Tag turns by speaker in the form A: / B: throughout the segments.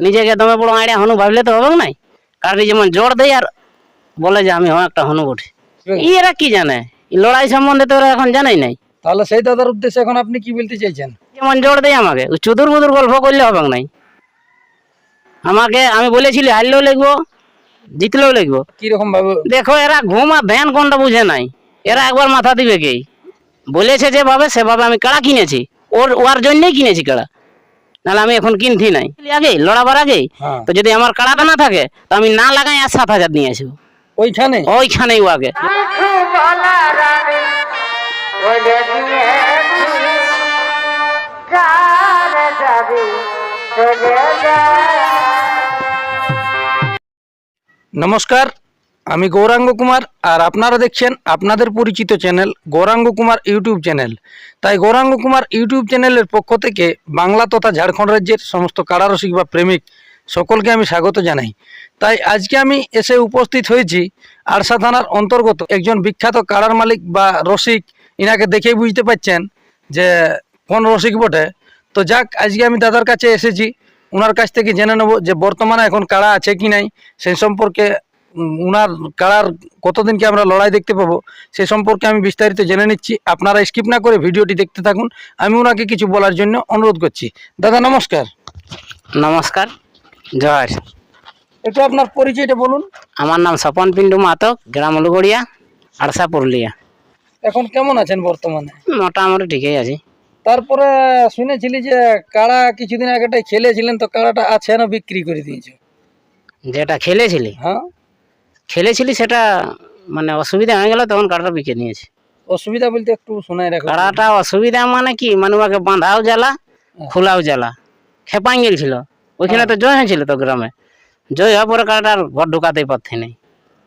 A: নিজেকে দমে বড় আইডিয়া হনু ভাবলে তো হবে নাই। কারণ যেমন জোর দেয় আর বলে যে আমি একটা হনু উঠি ই এরা কি জানে? এই লড়াই সম্বন্ধে তো ওরা এখন জানাই নাই।
B: তাহলে সেই দাদার উদ্দেশ্যে এখন আপনি কি বলতে চাইছেন?
A: যেমন জোর দেয় আমাকে চুদুর মুদুর গল্প করলে হবে নাই। আমাকে আমি বলেছিলি হারলেও লিখব জিতলেও লিখব।
B: কীরকম ভাবে?
A: দেখো এরা ঘুম আর ধ্যান কোনটা বুঝে নাই। এরা একবার মাথা দিবে কি? বলেছে যেভাবে সেভাবে আমি কাড়া কিনেছি। ওর ওর জন্যই কিনেছি কাড়া। নাহলে আমি এখন কিনছি নাই। আগে লড়াবার আগে।
B: হ্যাঁ।
A: তো যদি আমার কাড়াটা না থাকে তো আমি না লাগাই আর সাত হাজার নিয়ে আসব।
B: ওইখানে?
A: ওইখানেই ও আগে।
B: নমস্কার। আমি গৌরাঙ্গ কুমার আর আপনারা দেখছেন আপনাদের পরিচিত channel Gauranga Kumar YouTube channel. তাই গৌরাঙ্গ কুমার ইউটিউব চ্যানেলের পক্ষ থেকে বাংলা তথা ঝাড়খণ্ড রাজ্যের সমস্ত কারারসিক বা প্রেমিক সকলকে আমি স্বাগত জানাই। তাই আজকে আমি এসে উপস্থিত হয়েছি আরসা থানার অন্তর্গত একজন বিখ্যাত কারার মালিক বা রসিক। ইনাকে দেখেই বুঝতে পারছেন যে কোন রসিক বটে। তো যাক, আজকে আমি দাদার কাছে এসেছি। ওনার কাছ থেকে জেনে নেব যে বর্তমানে এখন কারা আছে কি নাই, সেই সম্পর্কে উনার কাড়ার কতদিন কি আমরা লড়াই দেখতে পাবো সে সম্পর্কে আমি বিস্তারিত জেনে নিচ্ছি। আপনারা স্কিপ না করে ভিডিওটি দেখতে থাকুন। আমি ওনাকে কিছু বলার জন্য অনুরোধ করছি। দাদা নমস্কার।
A: নমস্কার জয়।
B: একটু আপনার পরিচয়টা বলুন।
A: আমার নাম স্বপন পিন্টু মাতক গ্রাম লুগড়িয়া আরসা পুরুলিয়া।
B: এখন কেমন আছেন বর্তমানে?
A: মোটামুটি ঠিকই আছে।
B: তারপরে শুনেছিলি যে কাড়া কিছুদিন আগেটাই খেলেছিলেন তো কাড়াটা আছে না বিক্রি করে দিয়েছ?
A: যেটা খেলেছিলি?
B: হ্যাঁ।
A: খেলেছিলি সেটা মানে অসুবিধা হয়ে গেল তখন কাড়াটা বিকে নিয়েছি।
B: অসুবিধা বলতে একটু শোনাই রাখো।
A: কাড়াটা অসুবিধা মানে কি? মানে ওকে বাঁধাও জ্বালা খোলাও জ্বালা। খেপাই গেছিল ওইখানে তো জয় হয়েছিল তো গ্রামে। জয় হওয়ার পরে আর ঘর ঢুকাতেই পারছি নাই।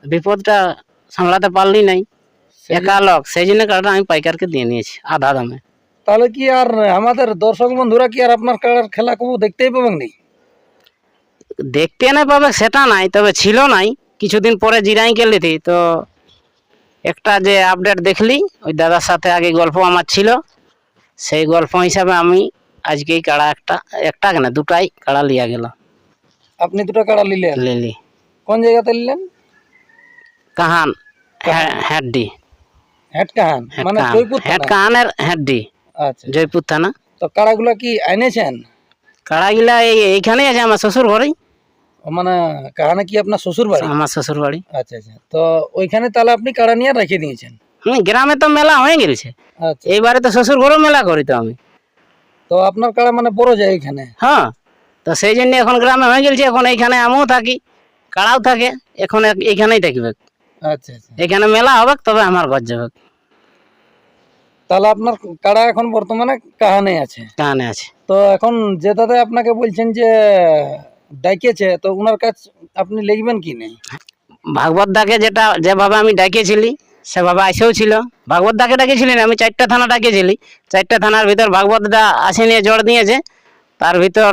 A: বিপদটা সামলাতে পারলি নাই। একা লোক সেই জন্য কাড়াটা আমি পাইকারকে দিয়ে নিয়েছি আধা দামে।
B: তাহলে কি আর আমাদের দর্শক বন্ধুরা কি আর আপনার কাড়ার খেলা কবু দেখতেই পাবেন নি?
A: দেখতে না পাবে সেটা নাই তবে ছিল নাই। কিছুদিন পরে জিরাই গেলি তো একটা যে আপডেট দেখলি ওই দাদার সাথে আগে গল্প আমার ছিল। সেই গল্প হিসাবে আমি আজকেই কাড়া একটা একটা কেন দুটাই কাড়া লিয়া গেল
B: আপনি দুটো কাড়া নিলেন
A: লিলি।
B: কোন জায়গাতে নিলেন
A: কাহান হেডডি।
B: হেড কাহান মানে জয়পুর
A: হেড? কাহানের হেডডি
B: আচ্ছা।
A: জয়পুর থানা।
B: তো কাড়াগুলা কি এনেছেন?
A: কাড়াগুলা এই এইখানেই আছে আমার শ্বশুর ঘরেই।
B: মানে কাহানে কি আপনার শ্বশুর বাড়ি
A: আমার শ্বশুর বাড়ি
B: আচ্ছা আচ্ছা। তো ওইখানে তাহলে আপনি কাড়া নিয়ে রেখে দিয়েছেন?
A: হুম গ্রামে তো মেলা হয়ে গেছে।
B: আচ্ছা।
A: এইবারে তো শ্বশুর ঘরেও মেলা করি তো আমি।
B: তো আপনার কাড়া মানে বড় যায় এখানে?
A: হ্যাঁ। তো সেই জন্য এখন গ্রামে হয়ে গেছে এখন এইখানে আমিও থাকি কাড়াও থাকে এখন এইখানেই থাকবে
B: আচ্ছা আচ্ছা।
A: এখানে মেলা হবে তবে আমার ঘর যাবে।
B: তাহলে আপনার কাড়া এখন বর্তমানে কাহানে আছে?
A: কানে আছে।
B: তো এখন যে দাদা আপনাকে বলছেন যে ডাইকেছে তো ওনার কাছ আপনি লিখবেন কি নেই
A: ভাগবত দাকে যেটা যেভাবে আমি ডাকিয়েছিলি সেভাবে আসেও ছিল। ভাগবত দাকে ডাকিয়েছিলি না আমি চারটা থানা ডাকিয়েছিলি। চারটা থানার ভিতর ভাগবত দা আসে নিয়ে জড় দিয়েছে। তার ভিতর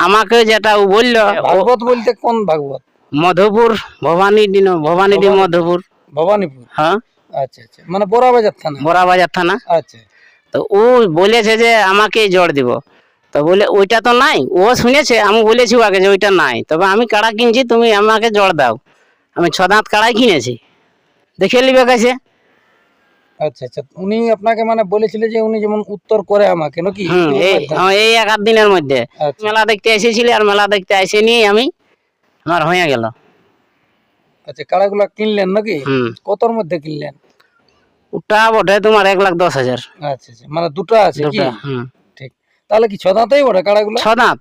A: আমাকে যেটা ও বলল
B: ভাগবত বলতে কোন ভাগবত?
A: মধুপুর ভবানী দিন ভবানী মধুপুর।
B: ভবানীপুর?
A: হ্যাঁ।
B: আচ্ছা আচ্ছা মানে বড়াবাজার থানা?
A: বড়াবাজার থানা।
B: আচ্ছা।
A: তো ও বলেছে যে আমাকে জড় দিব। তো বলে ওইটা তো নাই। ও শুনেছে আমি বলেছি আগে যে ওইটা নাই। তবে আমি কাড়া কিনছি তুমি আমাকে জড় দাও। আমি ছ দাঁত কাড়াই কিনেছি। দেখে নিবে কাছে।
B: আচ্ছা আচ্ছা উনি আপনাকে মানে বলেছিলেন যে উনি যেমন উত্তর করে আমাকে নাকি?
A: এই হ্যাঁ, এই এক আধ দিনের মধ্যে।
B: আচ্ছা।
A: মেলা দেখতে এসেছিলি আর মেলা দেখতে আমি আমার হয়ে গেল।
B: আচ্ছা কাড়াগুলা কিনলেন নাকি? কতর মধ্যে কিনলেন?
A: ওটা বটে তোমার এক লাখ দশ হাজার।
B: আচ্ছা আচ্ছা মানে দুটো আছে কি? তাহলে কি ছদাতেই বটে কাড়াগুলো?
A: ছ দাঁত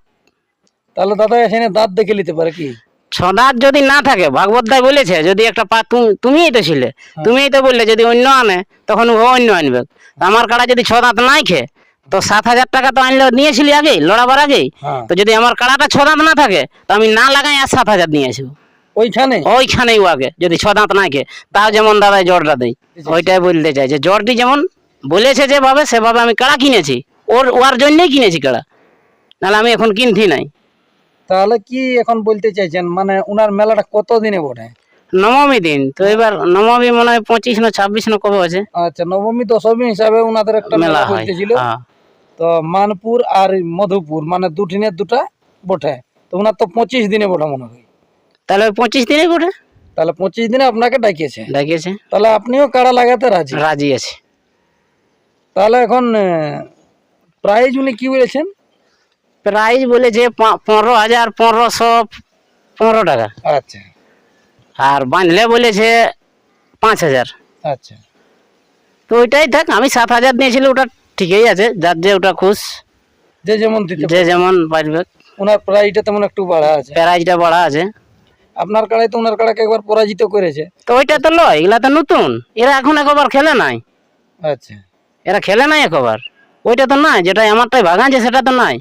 B: তাহলে দাদা এখানে দাঁত দেখে নিতে পারে কি?
A: ছ দাঁত যদি না থাকে ভাগবত দাই বলেছে যদি একটা পা তুমি তুমিই তো ছিলে তুমিই তো বললে যদি অন্য আনে তখন ও অন্য আনবে। তো আমার কাড়া যদি ছ দাঁত নাই খে তো সাত হাজার টাকা তো আনলে নিয়েছিলি আগেই লড়াবার আগেই।
B: হ্যাঁ।
A: তো যদি আমার কাড়াটা ছ দাঁত না থাকে তো আমি না লাগাই আর সাত হাজার নিয়ে আসব।
B: ওইখানে?
A: ওইখানেই ও আগে যদি ছ দাঁত নাই খে তাও যেমন দাদা জড়টা দেয় ওইটাই বলতে চাই যে জড়টি যেমন বলেছে যেভাবে সেভাবে আমি কাড়া কিনেছি। ওর ওর জন্যই কিনেছি কাড়া। নাহলে আমি এখন কিনছি নাই।
B: তাহলে কি এখন বলতে চাইছেন? মানে ওনার মেলাটা কত দিনে বটে?
A: নবমী দিন। তো এবার নবমী মনে হয় পঁচিশ না ছাব্বিশ না কবে আছে?
B: আচ্ছা নবমী দশমী হিসাবে ওনাদের একটা
A: মেলা
B: মেলা
A: হয়।
B: তো মানপুর আর মধুপুর মানে দুটিনের দুটা বটে। তো ওনার তো পঁচিশ দিনে বটে মনে হয়।
A: তাহলে পঁচিশ দিনে করে
B: তাহলে পঁচিশ দিনে আপনাকে ডাকিয়েছে।
A: ডাকিয়েছে।
B: তাহলে আপনিও কাড়া লাগাতে রাজি?
A: রাজি আছে।
B: তাহলে এখন প্রাইজ উনি কি বলেছেন?
A: প্রাইজ বলেছে পনেরো হাজার পনেরোশো পনেরো টাকা।
B: আচ্ছা।
A: আর বাঁধলে বলেছে পাঁচ হাজার।
B: আচ্ছা।
A: তো ওইটাই থাক আমি সাত হাজার দিয়েছিল ওটা ঠিকই আছে যার যে ওটা খুশ।
B: যে যেমন
A: যে যেমন পারবে
B: ওনার প্রাইজটা তেমন একটু বাড়া আছে।
A: প্রাইজটা বাড়া আছে।
B: আপনার কাড়াই তো ওনার কাড়াকে একবার পরাজিত করেছে।
A: তো ওইটা তো লয় এগুলা তো নতুন। এরা এখন একবার খেলে নাই।
B: আচ্ছা।
A: এরা খেলে নাই একবার। ওইটা তো নাই যেটা আমারটাই ভাগাচ্ছে সেটা তো নাই।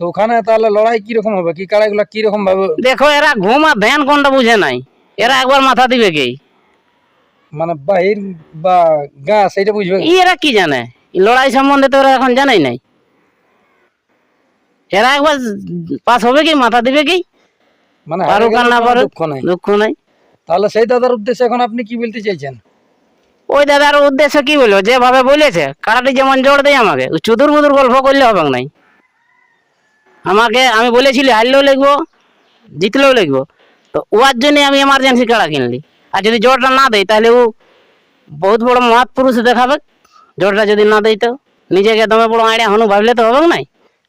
B: তো ওখানে তাহলে লড়াই কীরকম হবে? কি কাড়াগুলা কীরকম ভাবে
A: দেখো এরা ঘুম আর ধ্যান কোনটা বুঝে নাই। এরা একবার মাথা দিবে কি?
B: মানে বাহির বা গা সেইটা বুঝবে
A: ই এরা কি জানে? লড়াই সম্বন্ধে তো ওরা এখন জানাই নাই। এরা একবার পাস হবে কি মাথা দিবে কি?
B: মানে
A: পারুক আর না পারুক
B: দুঃখ নাই।
A: দুঃখ নাই।
B: তাহলে সেই দাদার উদ্দেশ্যে এখন আপনি কি বলতে চাইছেন?
A: ওই দাদার উদ্দেশ্য কি বলব যেভাবে বলেছে, কারাটি যেমন জোর দেয় আমাকে চুদুর বুদুর গল্প করলে হবে নাই। আমাকে, আমি বলেছিলি, হারলেও লিখব, জিতলেও লিখব। তো ওয়ার জন্য আমি এমার্জেন্সি কাড়া কিনলি। আর যদি জোরটা না দেয়, তাহলে ও বহুত বড় মহাপুরুষ দেখাবে। জোরটা যদি না দেয় তো নিজেকে দমে বড় আইডিয়া হনু, ভাবলে তো হবে নাই।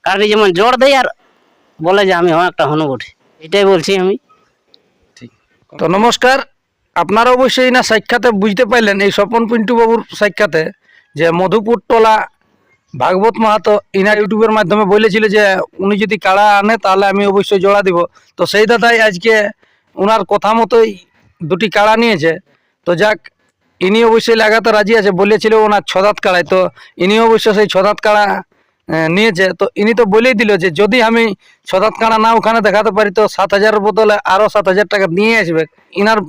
A: কারাটি যেমন জোর দেয় আর বলে যে আমি হ্যাঁ একটা হনু উঠি এটাই বলছি আমি।
B: তো নমস্কার। আপনারা অবশ্যই না সাক্ষাতে বুঝতে পারলেন এই স্বপন পিন্টু বাবুর সাক্ষাতে যে মধুপুর টলা ভাগবত মাহাতো ইনার ইউটিউবের মাধ্যমে বলেছিল যে উনি যদি কাড়া আনে তাহলে আমি অবশ্যই জোড়া দিব। তো সেই দাদাই আজকে ওনার কথা মতোই দুটি কাড়া নিয়েছে। তো যাক, ইনি অবশ্যই লাগাতে রাজি আছে, বলেছিল ওনার ছদাত কাড়ায়। তো ইনি অবশ্য সেই ছদাত কাড়া নিয়েছে। তো ইনি তো বলেই দিল যে যদি আমি ছদাত কাড়া না ওখানে দেখাতে পারি, তো সাত হাজারের বদলে আরও সাত হাজার টাকা নিয়ে আসবে। ইনার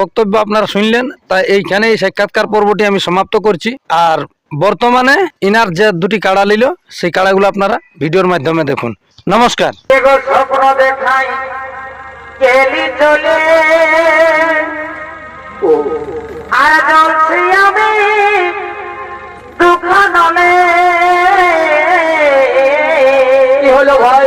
B: বক্তব্য আপনারা শুনলেন তাই এইখানে এই সাক্ষাৎকার পর্বটি আমি সমাপ্ত করছি। আর বর্তমানে ইনার যে দুটি কাড়া নিল সেই কাড়াগুলো আপনারা ভিডিওর মাধ্যমে দেখুন। নমস্কার।
C: স্বপ্ন দেখাই গেলি চলে। আর জ্বলছি আমি দুঃখ নলে। কি হলো ভাই?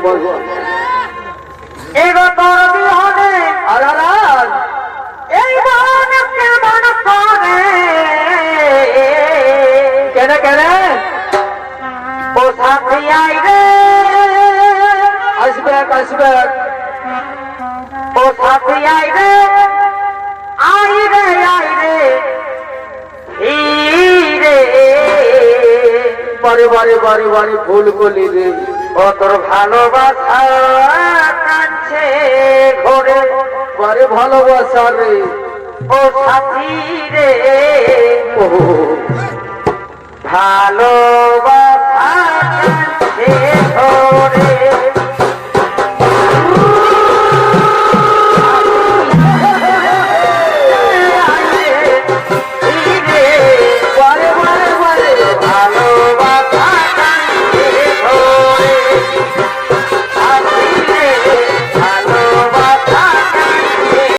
C: ভগবান এগো তোর বিহনে আলারাজ এই মন কেমন করে কেন কেন ও সাথী আই রে আসবে আসবে ও ভুল বলি রে কতর তোর ভালোবাসা কাছে ঘরে। ঘরে ভালোবাসা রে। ও সাথী রে ও। ভালোবাসা কাছে ঘরে।